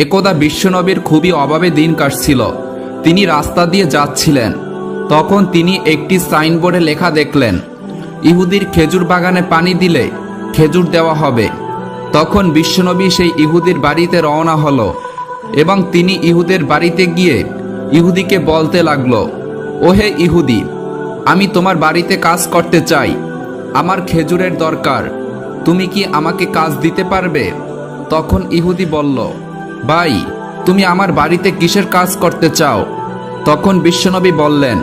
একদা বিশ্বনবীর খুবই অভাবে দিন কাটছিল। তিনি রাস্তা দিয়ে যাচ্ছিলেন। তখন তিনি একটি সাইনবোর্ডে লেখা দেখলেন, ইহুদির খেজুর বাগানে পানি দিলে খেজুর দেওয়া হবে। তখন বিশ্বনবী সেই ইহুদির বাড়িতে রওনা হলো এবং তিনি ইহুদের বাড়িতে গিয়ে ইহুদিকে বলতে লাগল, ওহে ইহুদি, আমি তোমার বাড়িতে কাজ করতে চাই। আমার খেজুরের দরকার। তুমি কি আমাকে কাজ দিতে পারবে? তখন ইহুদি বলল ভাই, তুমি আমার বাড়িতে কিসের কাজ করতে চাও? তখন বিশ্বনবী বললেন,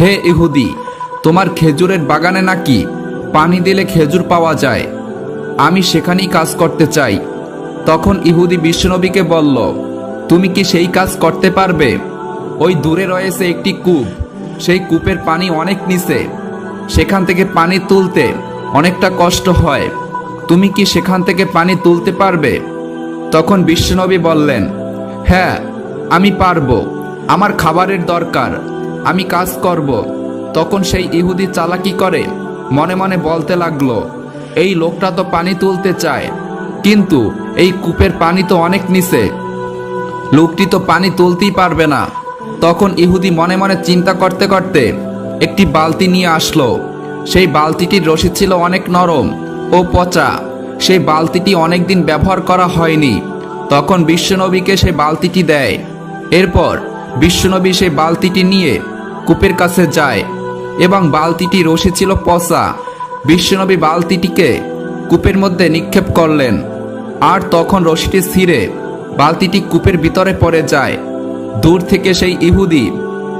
হে ইহুদি, তোমার খেজুরের বাগানে নাকি পানি দিলে খেজুর পাওয়া যায়? আমি সেখানেই কাজ করতে চাই। তখন ইহুদি বিশ্বনবীকে বলল, তুমি কি সেই কাজ করতে পারবে? ওই দূরে রয়েছে একটি কূপ। সেই কূপের পানি অনেক নিচে। সেখান থেকে পানি তুলতে অনেকটা কষ্ট হয়। তুমি কি সেখান থেকে পানি তুলতে পারবে? তখন বিশ্বনবী বললেন হ্যাঁ আমি পারব, আমার খাবারের দরকার, আমি কাজ করব। তখন সেই ইহুদি চালাকি করে, মনে মনে বলতে লাগল, এই লোকটা তো পানি তুলতে চায়, কিন্তু এই কূপের পানি তো অনেক নিচে। লোকটি তো পানি তুলতেই পারবে না। তখন ইহুদি মনে মনে চিন্তা করতে করতে একটি বালতি নিয়ে আসলো। সেই বালতিটির রশি ছিল অনেক নরম ও পচা। সেই বালতিটি অনেকদিন ব্যবহার করা হয়নি। তখন বিশ্বনবীকে সেই বালতিটি দেয়। এরপর বিশ্বনবী সেই বালতিটি নিয়ে কূপের কাছে যায় এবং বালতিটি রশি ছিল পচা। বিশ্বনবী বালতিটিকে কূপের মধ্যে নিক্ষেপ করলেন। আর তখন রশিটি ছিঁড়ে বালতিটি কূপের ভিতরে পড়ে যায়। দূর থেকে সেই ইহুদি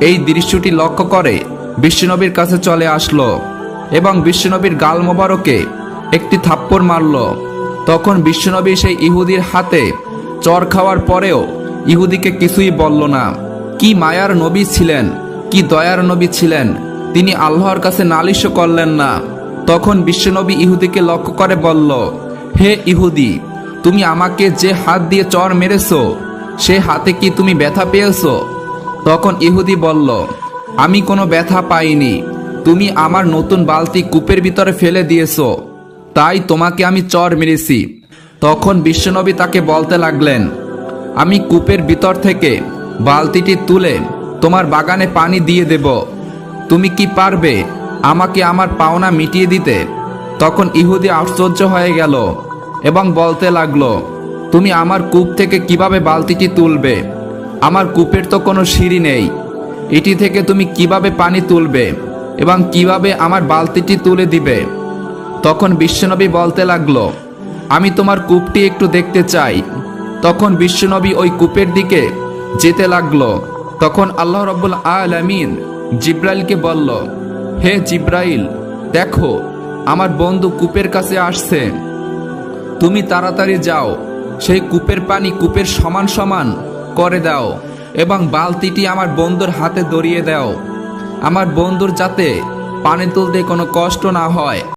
এই দৃশ্যটি লক্ষ্য করে বিশ্বনবীর কাছে চলে আসলো এবং বিশ্বনবীর গাল মোবারকে একটি থাপ্পড় মারল। তখন বিশ্বনবী সেই ইহুদির হাতে চর খাওয়ার পরেও ইহুদিকে কিছুই বলল না। কি মায়ার নবী ছিলেন, কি দয়ার নবী ছিলেন, তিনি আল্লাহর কাছে নালিশও করলেন না। তখন বিশ্বনবী ইহুদিকে লক্ষ্য করে বলল, হে ইহুদি, তুমি আমাকে যে হাত দিয়ে চর মেরেছ, সে হাতে কি তুমি ব্যথা পেয়েছ? তখন ইহুদি বলল, আমি কোনো ব্যথা পাইনি। তুমি আমার নতুন বালতি কূপের ভিতরে ফেলে দিয়েছ। তাই তোমাকে আমি চর মেরেছি। তখন বিশ্বনবী তাকে বলতে লাগলেন, আমি কূপের ভিতর থেকে বালতিটি তুলে তোমার বাগানে পানি দিয়ে দেব। তুমি কি পারবে আমাকে আমার পাওনা মিটিয়ে দিতে? তখন ইহুদি আশ্চর্য হয়ে গেল এবং বলতে লাগল, তুমি আমার কূপ থেকে কীভাবে বালতিটি তুলবে? আমার কূপের তো কোনো সিঁড়ি নেই। এটি থেকে তুমি কীভাবে পানি তুলবে এবং কীভাবে আমার বালতিটি তুলে দিবে? তখন বিশ্বনবী বলতে লাগল, আমি তোমার কূপটি একটু দেখতে চাই। তখন বিশ্বনবী ওই কূপের দিকে যেতে লাগল। তখন আল্লাহ রব্বুল আলামিন জিব্রাইলকে বলল, হে জিব্রাইল, দেখো, আমার বন্ধু কূপের কাছে আসছে। তুমি তাড়াতাড়ি যাও, সেই কূপের পানি কূপের সমান সমান করে দাও এবং বালতিটি আমার বন্ধুর হাতে ধরিয়ে দাও। আমার বন্ধুর যাতে পানি তুলতে কোনো কষ্ট না হয়।